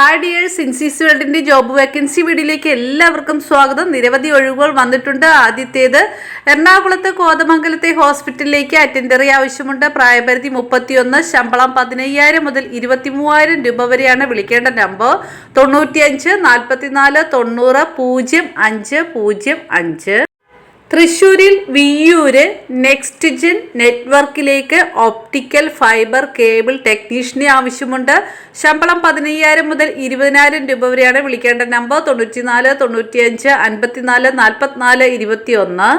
Hi dears ഇൻസിസ് വേൾഡിന്റെ job vacancy വീഡിയോയിലേക്ക് എല്ലാവർക്കും സ്വാഗതം. നിരവധി ഒഴിവുകൾ വന്നിട്ടുണ്ട്. ആദ്യത്തേത് എറണാകുളത്ത് കോതമംഗലത്തെ ഹോസ്പിറ്റലിലേക്ക് അറ്റൻഡറി ആവശ്യമുണ്ട്. പ്രായപരിധി മുപ്പത്തിയൊന്ന് ശമ്പളം പതിനയ്യായിരം മുതൽ ഇരുപത്തി മൂവായിരം രൂപ വരെയാണ് വിളിക്കേണ്ട നമ്പർ തൊണ്ണൂറ്റിയഞ്ച് നാൽപ്പത്തിനാല് തൊണ്ണൂറ് പൂജ്യം അഞ്ച് പൂജ്യം അഞ്ച്. തൃശൂരിൽ വിയ്യൂര് നെക്സ്റ്റ് ജെൻ നെറ്റ്വർക്കിലേക്ക് ഓപ്റ്റിക്കൽ ഫൈബർ കേബിൾ ടെക്നീഷ്യനെ ആവശ്യമുണ്ട്. ശമ്പളം പതിനയ്യായിരം മുതൽ ഇരുപതിനായിരം രൂപ വരെയാണ് വിളിക്കേണ്ട നമ്പർ. തൊണ്ണൂറ്റിനാല് തൊണ്ണൂറ്റിയഞ്ച് അൻപത്തിനാല് നാൽപ്പത്തിനാല് ഇരുപത്തിയൊന്ന്.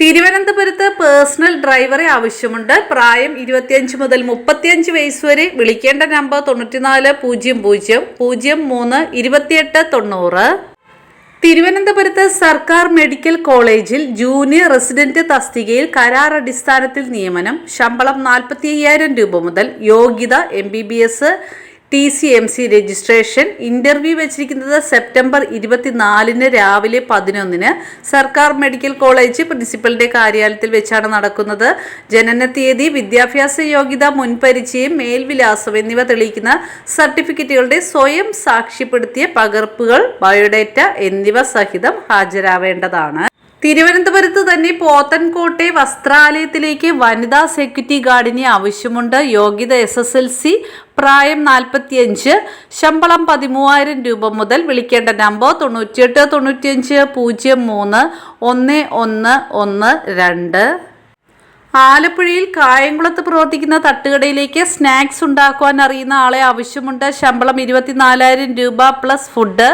തിരുവനന്തപുരത്ത് പേഴ്സണൽ ഡ്രൈവറെ ആവശ്യമുണ്ട്. പ്രായം ഇരുപത്തിയഞ്ച് മുതൽ മുപ്പത്തിയഞ്ച് വയസ്സ് വരെ വിളിക്കേണ്ട നമ്പർ തൊണ്ണൂറ്റിനാല് പൂജ്യം പൂജ്യം പൂജ്യം മൂന്ന് ഇരുപത്തിയെട്ട് തൊണ്ണൂറ്. തിരുവനന്തപുരത്ത് സർക്കാർ മെഡിക്കൽ കോളേജിൽ ജൂനിയർ റെസിഡന്റ് തസ്തികയിൽ കരാർ അടിസ്ഥാനത്തിൽ നിയമനം ശമ്പളം നാൽപ്പത്തി അയ്യായിരം രൂപ മുതൽ യോഗ്യത M B B S T C M C registration interview വെച്ചിരിക്കുന്നത് സെപ്റ്റംബർ ഇരുപത്തിനാലിന് രാവിലെ പതിനൊന്നിന് സർക്കാർ മെഡിക്കൽ കോളേജ് പ്രിൻസിപ്പലിന്റെ കാര്യാലയത്തിൽ വെച്ചാണ് നടക്കുന്നത്. ജനന തീയതി വിദ്യാഭ്യാസ യോഗ്യത മുൻപരിചയം മേൽവിലാസം എന്നിവ തെളിയിക്കുന്ന സർട്ടിഫിക്കറ്റുകളുടെ സ്വയം സാക്ഷ്യപ്പെടുത്തിയ പകർപ്പുകൾ ബയോഡേറ്റ എന്നിവ സഹിതം ഹാജരാവേണ്ടതാണ്. തിരുവനന്തപുരത്ത് തന്നെ പോത്തൻകോട്ടെ വസ്ത്രാലയത്തിലേക്ക് വനിതാ സെക്യൂരിറ്റി ഗാർഡിനെ ആവശ്യമുണ്ട്. യോഗ്യത എസ് എസ് എൽ സി പ്രായം നാൽപ്പത്തിയഞ്ച് ശമ്പളം പതിമൂവായിരം രൂപ മുതൽ വിളിക്കേണ്ട നമ്പർ തൊണ്ണൂറ്റിയെട്ട് തൊണ്ണൂറ്റിയഞ്ച് പൂജ്യം മൂന്ന് ഒന്ന് ഒന്ന് ഒന്ന് രണ്ട്. ആലപ്പുഴയിൽ കായംകുളത്ത് പ്രവർത്തിക്കുന്ന തട്ടുകടയിലേക്ക് സ്നാക്സ് ഉണ്ടാക്കുവാൻ അറിയുന്ന ആളെ ആവശ്യമുണ്ട്. ശമ്പളം ഇരുപത്തിനാലായിരം രൂപ പ്ലസ് ഫുഡ്.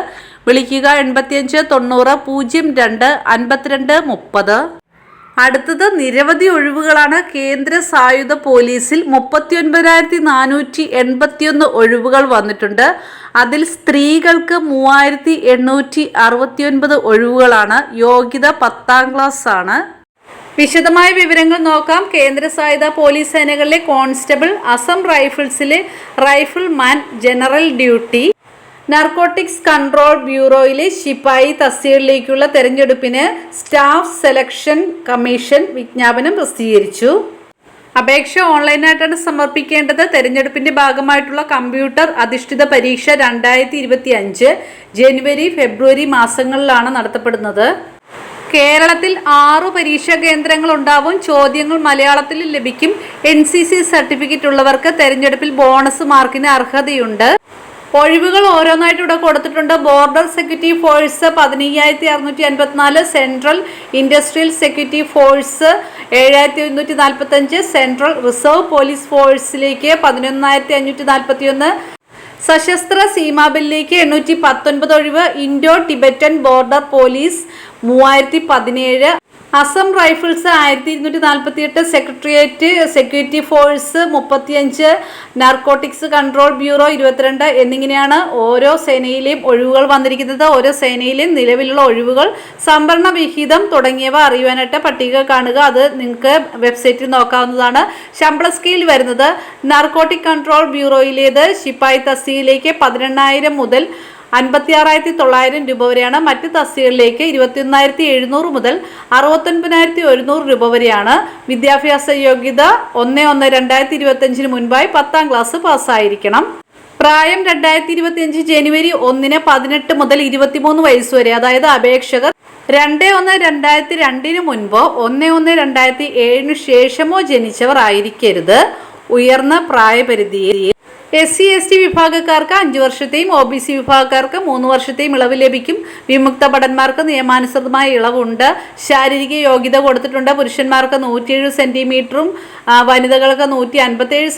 വിളിക്കുക എൺപത്തിയഞ്ച് തൊണ്ണൂറ് പൂജ്യം രണ്ട് അൻപത്തിരണ്ട് മുപ്പത്. അടുത്തത് നിരവധി ഒഴിവുകളാണ് കേന്ദ്ര സായുധ പോലീസിൽ മുപ്പത്തി ഒൻപതിനായിരത്തി നാനൂറ്റി എൺപത്തിയൊന്ന് ഒഴിവുകൾ വന്നിട്ടുണ്ട്. അതിൽ സ്ത്രീകൾക്ക് മൂവായിരത്തി എണ്ണൂറ്റി അറുപത്തി ഒൻപത് ഒഴിവുകളാണ്. യോഗ്യത പത്താം ക്ലാസ് ആണ് വിശദമായ വിവരങ്ങൾ നോക്കാം. കേന്ദ്ര സായുധ പോലീസ് സേനകളിലെ constable Assam റൈഫിൾസിലെ rifleman general duty. Narcotics control ബ്യൂറോയിലെ ശിപായി തസ്തികയിലേക്കുള്ള തെരഞ്ഞെടുപ്പിന് സ്റ്റാഫ് സെലക്ഷൻ കമ്മീഷൻ വിജ്ഞാപനം പ്രസിദ്ധീകരിച്ചു. അപേക്ഷ ഓൺലൈനായിട്ടാണ് സമർപ്പിക്കേണ്ടത്. തെരഞ്ഞെടുപ്പിന്റെ ഭാഗമായിട്ടുള്ള കമ്പ്യൂട്ടർ അധിഷ്ഠിത പരീക്ഷ രണ്ടായിരത്തി ഇരുപത്തി അഞ്ച് ജനുവരി ഫെബ്രുവരി മാസങ്ങളിലാണ് നടത്തപ്പെടുന്നത്. കേരളത്തിൽ ആറു പരീക്ഷാ കേന്ദ്രങ്ങൾ ഉണ്ടാവും. ചോദ്യങ്ങൾ മലയാളത്തിൽ ലഭിക്കും. എൻ സി സി സർട്ടിഫിക്കറ്റ് ഉള്ളവർക്ക് തെരഞ്ഞെടുപ്പിൽ ബോണസ് മാർക്കിന് അർഹതയുണ്ട്. ഒഴിവുകൾ ഓരോന്നായിട്ട് ഇവിടെ കൊടുത്തിട്ടുണ്ട്. ബോർഡർ സെക്യൂരിറ്റി ഫോഴ്സ് പതിനയ്യായിരത്തി അറുന്നൂറ്റി അൻപത്തിനാല് സെൻട്രൽ ഇൻഡസ്ട്രിയൽ സെക്യൂരിറ്റി ഫോഴ്സ് ഏഴായിരത്തി ഒരുന്നൂറ്റി നാൽപ്പത്തഞ്ച് സെൻട്രൽ റിസർവ് പോലീസ് ഫോഴ്സിലേക്ക് പതിനൊന്നായിരത്തി അഞ്ഞൂറ്റി നാൽപ്പത്തി ഒന്ന് സശസ്ത്ര സീമാബിലേക്ക് എണ്ണൂറ്റി പത്തൊൻപത് ഒഴിവ് ഇൻഡോ ടിബറ്റൻ ബോർഡർ പോലീസ് മൂവായിരത്തി പതിനേഴ് അസം റൈഫിൾസ് ആയിരത്തി ഇരുന്നൂറ്റി നാൽപ്പത്തി എട്ട് സെക്രട്ടേറിയറ്റ് സെക്യൂരിറ്റി ഫോഴ്സ് മുപ്പത്തിയഞ്ച് നാർക്കോട്ടിക്സ് കൺട്രോൾ ബ്യൂറോ ഇരുപത്തിരണ്ട് എന്നിങ്ങനെയാണ് ഓരോ സേനയിലെയും ഒഴിവുകൾ വന്നിരിക്കുന്നത്. ഓരോ സേനയിലെയും നിലവിലുള്ള ഒഴിവുകൾ സംവരണ വിഹിതം തുടങ്ങിയവ അറിയുവാനായിട്ട് പട്ടിക കാണുക. അത് നിങ്ങൾക്ക് വെബ്സൈറ്റിൽ നോക്കാവുന്നതാണ്. ശമ്പള സ്കെയിൽ വരുന്നത് നാർക്കോട്ടിക് കൺട്രോൾ ബ്യൂറോയിലേത് ശിപ്പായി തസ്തിയിലേക്ക് പതിനെണ്ണായിരം മുതൽ അൻപത്തി ആറായിരത്തി തൊള്ളായിരം രൂപ വരെയാണ് മറ്റ് തസ്തികകളിലേക്ക് ഇരുപത്തിയൊന്നായിരത്തി എഴുന്നൂറ് മുതൽ അറുപത്തൊൻപതിനായിരത്തി ഒരുന്നൂറ് രൂപ വരെയാണ്. വിദ്യാഭ്യാസ യോഗ്യത ഒന്ന് ഒന്ന് രണ്ടായിരത്തി ഇരുപത്തഞ്ചിന് മുൻപായി പത്താം ക്ലാസ് പാസ്സായിരിക്കണം. പ്രായം രണ്ടായിരത്തി ഇരുപത്തിയഞ്ച് ജനുവരി ഒന്നിന് പതിനെട്ട് മുതൽ ഇരുപത്തിമൂന്ന് വയസ്സ് വരെ അതായത് അപേക്ഷകർ രണ്ട് ഒന്ന് രണ്ടായിരത്തി രണ്ടിന് മുൻപോ ഒന്ന് ഒന്ന് രണ്ടായിരത്തി ഏഴിന് ശേഷമോ ജനിച്ചവർ ആയിരിക്കരുത്. ഉയർന്ന പ്രായപരിധിയിൽ എസ് സി എസ് ടി വിഭാഗക്കാർക്ക് അഞ്ച് വർഷത്തെയും ഒ ബി സി വിഭാഗക്കാർക്ക് മൂന്ന് വർഷത്തെയും ഇളവ് ലഭിക്കും. വിമുക്ത ഭടന്മാർക്ക് നിയമാനുസൃതമായ ഇളവുണ്ട്. ശാരീരിക യോഗ്യത കൊടുത്തിട്ടുണ്ട്. പുരുഷന്മാർക്ക് നൂറ്റിയേഴ് സെന്റിമീറ്ററും വനിതകൾക്ക് നൂറ്റി അൻപത്തേഴ്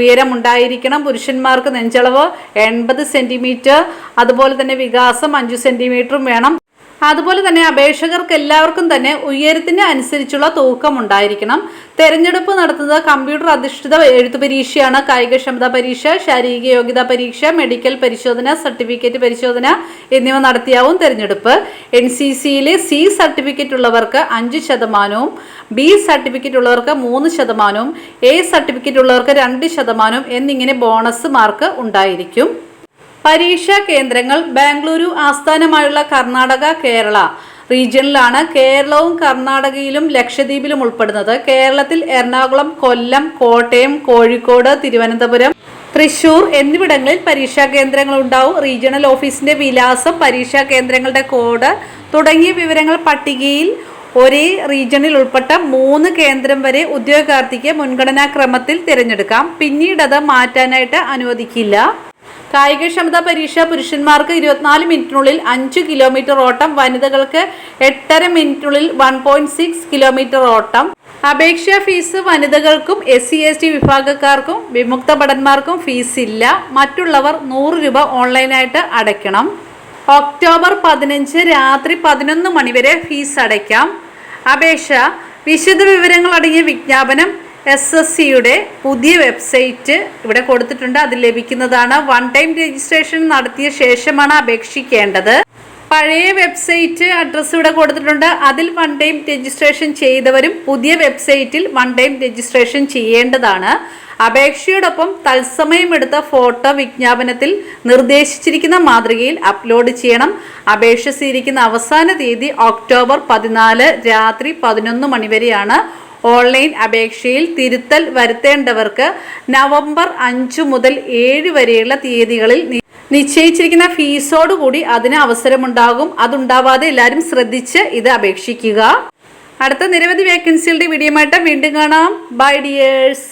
ഉയരം ഉണ്ടായിരിക്കണം. പുരുഷന്മാർക്ക് നെഞ്ചളവ് എൺപത് സെന്റിമീറ്റർ. അതുപോലെ തന്നെ വികാസം അഞ്ച് സെന്റിമീറ്ററും വേണം. അതുപോലെ തന്നെ അപേക്ഷകർക്ക് എല്ലാവർക്കും തന്നെ ഉയരത്തിന് അനുസരിച്ചുള്ള തൂക്കം ഉണ്ടായിരിക്കണം തെരഞ്ഞെടുപ്പ് നടത്തുന്നത് കമ്പ്യൂട്ടർ അധിഷ്ഠിത എഴുത്തു പരീക്ഷയാണ്. കായികക്ഷമതാ പരീക്ഷ ശാരീരിക യോഗ്യതാ പരീക്ഷ മെഡിക്കൽ പരിശോധന സർട്ടിഫിക്കറ്റ് പരിശോധന എന്നിവ നടത്തിയാവും തെരഞ്ഞെടുപ്പ്. എൻ സി സിയിലെ സി സർട്ടിഫിക്കറ്റ് ഉള്ളവർക്ക് അഞ്ച് ശതമാനവും ബി സർട്ടിഫിക്കറ്റ് ഉള്ളവർക്ക് മൂന്ന് ശതമാനവും എ സർട്ടിഫിക്കറ്റ് ഉള്ളവർക്ക് രണ്ട് ശതമാനവും എന്നിങ്ങനെ ബോണസ് മാർക്ക് ഉണ്ടായിരിക്കും. പരീക്ഷാ കേന്ദ്രങ്ങൾ ബാംഗ്ലൂരു ആസ്ഥാനമായുള്ള കർണാടക കേരള. റീജിയനിലാണ് കേരളവും കർണാടകയിലും ലക്ഷദ്വീപിലും ഉൾപ്പെടുന്നത്. കേരളത്തിൽ എറണാകുളം കൊല്ലം കോട്ടയം കോഴിക്കോട് തിരുവനന്തപുരം തൃശൂർ എന്നിവിടങ്ങളിൽ പരീക്ഷാ കേന്ദ്രങ്ങൾ ഉണ്ടാവും. റീജിയണൽ ഓഫീസിന്റെ വിലാസം പരീക്ഷാ കേന്ദ്രങ്ങളുടെ കോഡ് തുടങ്ങിയ വിവരങ്ങൾ പട്ടികയിൽ ഒരേ റീജിയണിൽ ഉൾപ്പെട്ട മൂന്ന് കേന്ദ്രം വരെ ഉദ്യോഗാർത്ഥിക്ക് മുൻഗണനാക്രമത്തിൽ തിരഞ്ഞെടുക്കാം. പിന്നീട് അത് മാറ്റാനായിട്ട് അനുവദിക്കില്ല. കായികക്ഷമതാ പരീക്ഷ പുരുഷന്മാർക്ക് ഇരുപത്തിനാല് മിനിറ്റിനുള്ളിൽ അഞ്ച് കിലോമീറ്റർ ഓട്ടം വനിതകൾക്ക് എട്ടര മിനിറ്റിനുള്ളിൽ വൺ പോയിന്റ് സിക്സ് കിലോമീറ്റർ ഓട്ടം. അപേക്ഷാ ഫീസ് വനിതകൾക്കും എസ് സി എസ് ടി വിഭാഗക്കാർക്കും വിമുക്ത ഭടന്മാർക്കും ഫീസ് ഇല്ല. മറ്റുള്ളവർ നൂറ് രൂപ ഓൺലൈനായിട്ട് അടയ്ക്കണം. ഒക്ടോബർ പതിനഞ്ച് രാത്രി പതിനൊന്ന് മണിവരെ ഫീസ് അടയ്ക്കാം. അപേക്ഷ വിശദ വിവരങ്ങൾ അടങ്ങിയ വിജ്ഞാപനം എസ് എസ് സിയുടെ പുതിയ വെബ്സൈറ്റ് ഇവിടെ കൊടുത്തിട്ടുണ്ട്. അത് ലഭിക്കുന്നതാണ്. വൺ ടൈം രജിസ്ട്രേഷൻ നടത്തിയ ശേഷമാണ് അപേക്ഷിക്കേണ്ടത്. പഴയ വെബ്സൈറ്റ് അഡ്രസ്സ് ഇവിടെ കൊടുത്തിട്ടുണ്ട്. അതിൽ വൺ ടൈം രജിസ്ട്രേഷൻ ചെയ്തവരും പുതിയ വെബ്സൈറ്റിൽ വൺ ടൈം രജിസ്ട്രേഷൻ ചെയ്യേണ്ടതാണ്. അപേക്ഷയോടൊപ്പം തത്സമയം എടുത്ത ഫോട്ടോ വിജ്ഞാപനത്തിൽ നിർദ്ദേശിച്ചിരിക്കുന്ന മാതൃകയിൽ അപ്ലോഡ് ചെയ്യണം. അപേക്ഷ സ്വീകരിക്കുന്ന അവസാന തീയതി ഒക്ടോബർ പതിനാല് രാത്രി പതിനൊന്ന് മണിവരെയാണ് ഓൺലൈൻ അപേക്ഷയിൽ തിരുത്തൽ വരുത്തേണ്ടവർക്ക് നവംബർ അഞ്ച് മുതൽ ഏഴ് വരെയുള്ള തീയതികളിൽ നിശ്ചയിച്ചിരിക്കുന്ന ഫീസോടുകൂടി അതിന് അവസരമുണ്ടാകും. അതുണ്ടാവാതെ എല്ലാവരും ശ്രദ്ധിച്ച് ഇത് അപേക്ഷിക്കുക. അടുത്ത നിരവധി വേക്കൻസികളുടെ വീഡിയോ വീണ്ടും കാണാം. By dears